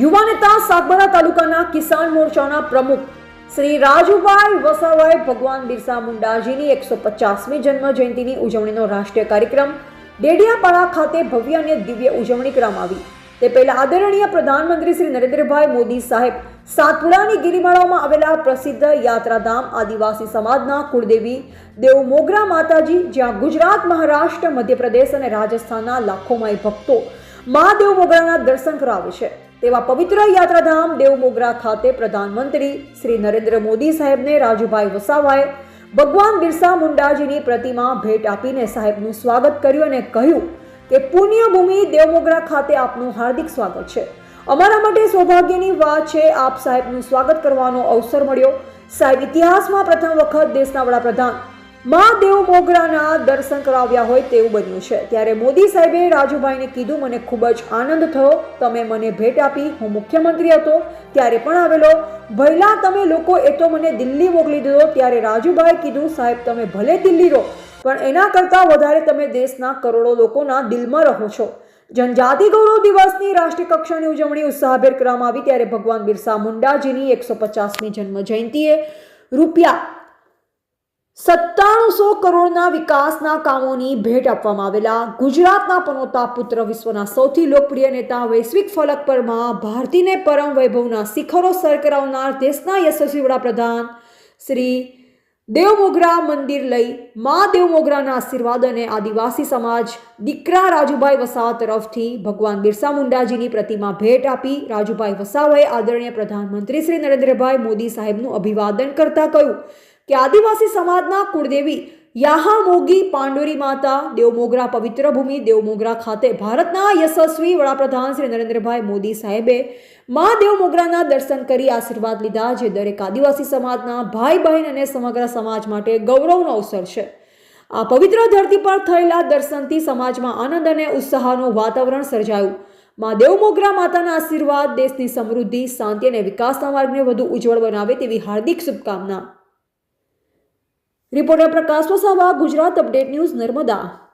યુવા નેતા સાગબારા તાલુકાના કિસાન મોરચાના પ્રમુખ શ્રી રાજુભાઈ વસાવાએ ભગવાન બિરસા મુંડાજીની એકસો પચાસમી જન્મ જયંતિની ઉજવણીનો રાષ્ટ્રીય કાર્યક્રમ ડેડિયાપાડા ખાતે ભવ્ય અને દિવ્ય ઉજવણી કરવામાં આવી તે પહેલા આદરણીય પ્રધાનમંત્રી શ્રી નરેન્દ્રભાઈ મોદી સાહેબ સાતપુડાની ગિરિમાળામાં આવેલા પ્રસિદ્ધ યાત્રાધામ આદિવાસી સમાજના કુળદેવી દેવ મોગરા માતાજી, જ્યાં ગુજરાત, મહારાષ્ટ્ર, મધ્યપ્રદેશ અને રાજસ્થાનના લાખોમાં ભક્તો મહાદેવ મોગરાના દર્શન કરાવે છે. તેવા પવિત્ર યાત્રાધામ દેવમોગરા ખાતે પ્રધાનમંત્રી શ્રી નરેન્દ્ર મોદી સાહેબને રાજુભાઈ વસાવાએ ભગવાન બિરસા મુંડાજીની પ્રતિમા ભેટ આપીને સાહેબનું સ્વાગત કર્યું અને કહ્યું કે પુણ્યભૂમિ દેવમોગરા ખાતે આપનું હાર્દિક સ્વાગત છે. અમારા માટે સૌભાગ્યની વાત છે, આપ સાહેબનું સ્વાગત કરવાનો અવસર મળ્યો. સાહેબ, ઇતિહાસમાં પ્રથમ વખત દેશના વડાપ્રધાન મહાદેવ મોગરાના દર્શન કરાવ્યા હોય તેવું બન્યું છે. ત્યારે મોદી સાહેબે રાજુભાઈને કીધું, મને ખૂબ જ આનંદ થયો. તમે મને ભેટ આપી. હું મુખ્યમંત્રી હતો. ત્યારે પણ આવેલો. ભૈલા તમે લોકો એ તો મને દિલ્હી મોકલી દીધો. ત્યારે રાજુભાઈ કીધું, સાહેબ, તમે ભલે દિલ્હી રહો, પણ એના કરતાં વધારે તમે દેશના કરોડો લોકોના દિલમાં રહો છો. જનજાતિ ગૌરવ દિવસની રાષ્ટ્રીય કક્ષાની ઉજવણી ઉત્સાહભેર કરવામાં આવી. ત્યારે ભગવાન બિરસા મુંડાજીની એકસો પચાસમી જન્મ જયંતિએ રૂપિયા સત્તાણુંસો કરોડના વિકાસના કામોની ભેટ આપવામાં આવેલા ગુજરાતના પનોતા પુત્ર વિશ્વના સૌથી લોકપ્રિય નેતા વૈશ્વિક ફલક પરમાં ભારતીને પરમ વૈભવના શિખરો સર કરાવનાર દેશના યશસ્વી વડાપ્રધાન શ્રી દેવમોગરા મંદિર લઈ મા દેવમોગરાના આશીર્વાદ અને આદિવાસી સમાજ દીકરા રાજુભાઈ વસાવા તરફથી ભગવાન બિરસા મુંડાજીની પ્રતિમા ભેટ આપી રાજુભાઈ વસાવાએ આદરણીય પ્રધાનમંત્રી શ્રી નરેન્દ્રભાઈ મોદી સાહેબનું અભિવાદન કરતા કહ્યું. કે આદિવાસી સમાજના કુળદેવી યાહા મોગી પાંડોરી માતા દેવમોગરા પવિત્ર ભૂમિ દેવમોગરા ખાતે ભારતના યશસ્વી વડાપ્રધાન શ્રી નરેન્દ્રભાઈ મોદી સાહેબે મા દેવમોગરાના દર્શન કરી આશીર્વાદ લીધા, જે દરેક આદિવાસી સમાજના ભાઈ, બહેન અને સમગ્ર સમાજ માટે ગૌરવનો અવસર છે. આ પવિત્ર ધરતી પર થયેલા દર્શનથી સમાજમાં આનંદ અને ઉત્સાહનું વાતાવરણ સર્જાયું. મા દેવમોગરા માતાના આશીર્વાદ દેશની સમૃદ્ધિ, શાંતિ અને વિકાસના માર્ગને વધુ ઉજ્જવળ બનાવે તેવી હાર્દિક શુભકામના. Reporter Prakash Vasava Gujarat update news Narmada.